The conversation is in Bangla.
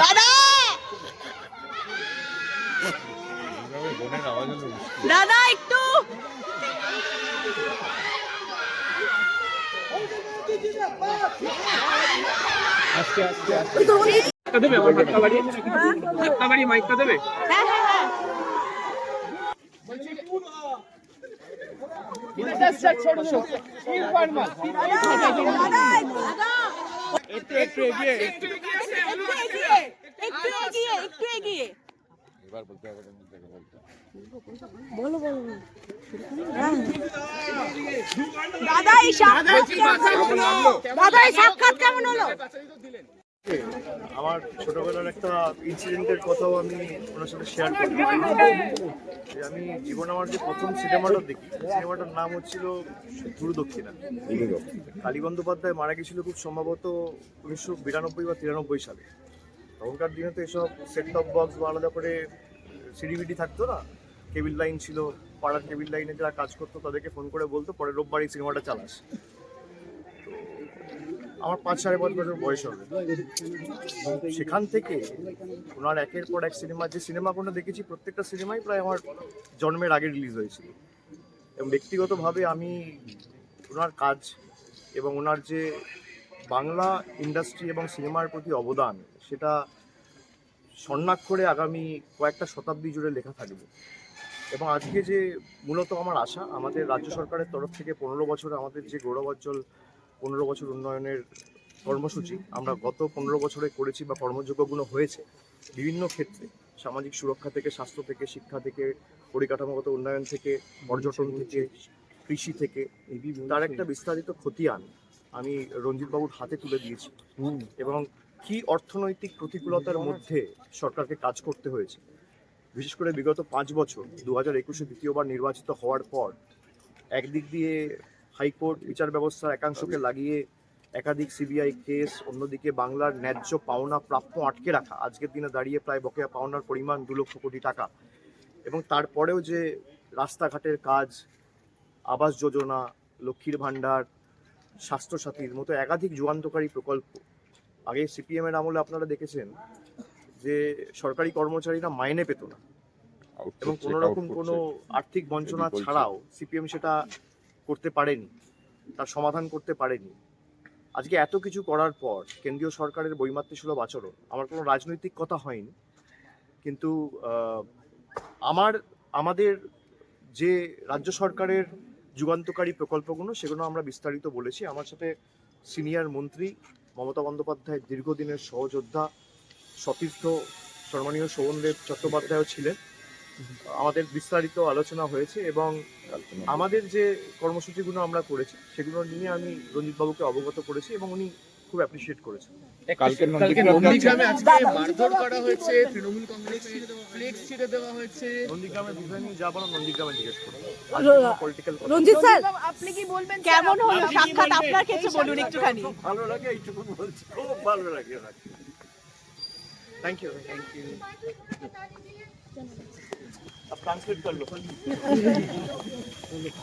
দাদা! দাদা একটু। মাইকটা দেবে আমার হাতটা বাড়িয়ে হাতটা বাড়িয়ে মাইকটা দেবে হ্যাঁ হ্যাঁ হ্যাঁ দাদা দাদা একটু একটু এগিয়ে একটু এগিয়ে একটু এগিয়ে একটু এগিয়ে। দাদা এই সাক্ষাৎ কেমন হলো? দাদা এই সাক্ষাৎ কেমন হলো? আমার ছোটবেলার একটা ইনসিডেন্টের কথাও আমি ওনার সাথে শেয়ার করি আমি জীবনে আমার যে প্রথম সিনেমাটা দেখি সিনেমাটার নাম হচ্ছিল গুরু দক্ষিণা কালী বন্দ্যোপাধ্যায় মারা গেছিল খুব সম্ভবত উনিশশো বিরানব্বই বা তিরানব্বই সালে। তখনকার দিনে তো এসব সেট টপ বক্স বা আলাদা করে সিডিবিডি থাকতো না। কেবিল লাইন ছিল, পাড়ার কেবিল লাইনে যারা কাজ করতো তাদেরকে ফোন করে বলতো, পরের রোববার এই সিনেমাটা চালাস। আমার পাঁচ সাড়ে পাঁচ বছর বয়স হবে। সেখান থেকে ওনার একের পর এক সিনেমা, যে সিনেমাগুলো দেখেছি, প্রত্যেকটা সিনেমাই প্রায় আমার জন্মের আগে রিলিজ হয়েছিল। এবং ব্যক্তিগতভাবে আমি ওনার কাজ এবং ওনার যে বাংলা ইন্ডাস্ট্রি এবং সিনেমার প্রতি অবদান, সেটা স্বর্ণাক্ষরে আগামী কয়েকটা শতাব্দী জুড়ে লেখা থাকবে। এবং আজকে যে মূলত আমার আশা, আমাদের রাজ্য সরকারের তরফ থেকে পনেরো বছরে আমাদের যে গৌরবোজ্জ্বল পনেরো বছর উন্নয়নের কর্মসূচি আমরা গত পনেরো বছরে করেছি বা কর্মযোগ্যগুলো হয়েছে বিভিন্ন ক্ষেত্রে। সামাজিক সুরক্ষা থেকে, স্বাস্থ্য থেকে, শিক্ষা থেকে, পরিকাঠামোগত উন্নয়ন থেকে, পর্যটন থেকে, কৃষি থেকে, তার একটা বিস্তারিত খতিয়ান আমি রঞ্জিতবাবুর হাতে তুলে দিয়েছি। এবং কি অর্থনৈতিক প্রতিকূলতার মধ্যে সরকারকে কাজ করতে হয়েছে। বিশেষ করে বিগত পাঁচ বছর, দু হাজার একুশে দ্বিতীয়বার নির্বাচিত হওয়ার পর, একদিক দিয়ে হাইকোর্ট বিচার ব্যবস্থার একাংশকে লাগিয়ে একাধিক সিবিআই কেস অন্যদিকে বাংলার ন্যায্য পাওনা প্রাপ্য আটকে রাখা। আজকের দিনে দাঁড়িয়ে প্রায় বকেয়া পাওনার পরিমাণ দু লক্ষ কোটি টাকা। এবং তারপরেও যে রাস্তাঘাটের কাজ আবাস যোজনা লক্ষ্মীর ভাণ্ডার স্বাস্থ্যসাথীর মতো একাধিক যুগান্তকারী প্রকল্প আগে সিপিএমের আমলে আপনারা দেখেছেন যে সরকারি কর্মচারীরা মাইনে পেত না। এবং কোনো রকম কোনো আর্থিক বঞ্চনা ছাড়াও সিপিএম সেটা করতে পারেনি, তার সমাধান করতে পারেনি। আজকে এত কিছু করার পর কেন্দ্রীয় সরকারের বৈমাত্র্যসুলভ আচরণ, আমার কোনো রাজনৈতিক কথা হয়নি। কিন্তু আমার, আমাদের যে রাজ্য সরকারের যুগান্তকারী প্রকল্পগুলো, সেগুলো আমরা বিস্তারিত বলেছি। আমার সাথে সিনিয়র মন্ত্রী মমতা বন্দ্যোপাধ্যায়ের দীর্ঘদিনের সহযোদ্ধা, সতীর্থ, সম্মানীয় শোভনদেব চট্টোপাধ্যায়ও ছিলেন। আমাদের বিস্তারিত আলোচনা হয়েছে এবং আমাদের যে কর্মসূচিগুলো আমরা করেছি সেগুলো নিয়ে আমি রঞ্জিত বাবুকে অবগত করেছি এবং উনি খুব অ্যাপ্রিসিয়েট করেছেন। কালকে নন্দীগ্রামে আজকে মারধর করা হয়েছে তৃণমূল কংগ্রেস ফ্লেক্স ছিঁড়ে দেওয়া হয়েছে। নন্দীগ্রামের বিষয় নিয়ে যা বলো নন্দীগ্রামে জিজ্ঞেস করব পলিটিক্যাল রঞ্জিত স্যার আপনি কি বলবেন কেমন হলো? সাক্ষাৎ আপনার ক্ষেত্রে বলুন একটুখানি। ভালো লাগে এইটুকু বলছি। খুব ভালো লাগে Thank you. Thank you. अब ट्रांसलेट कर लो।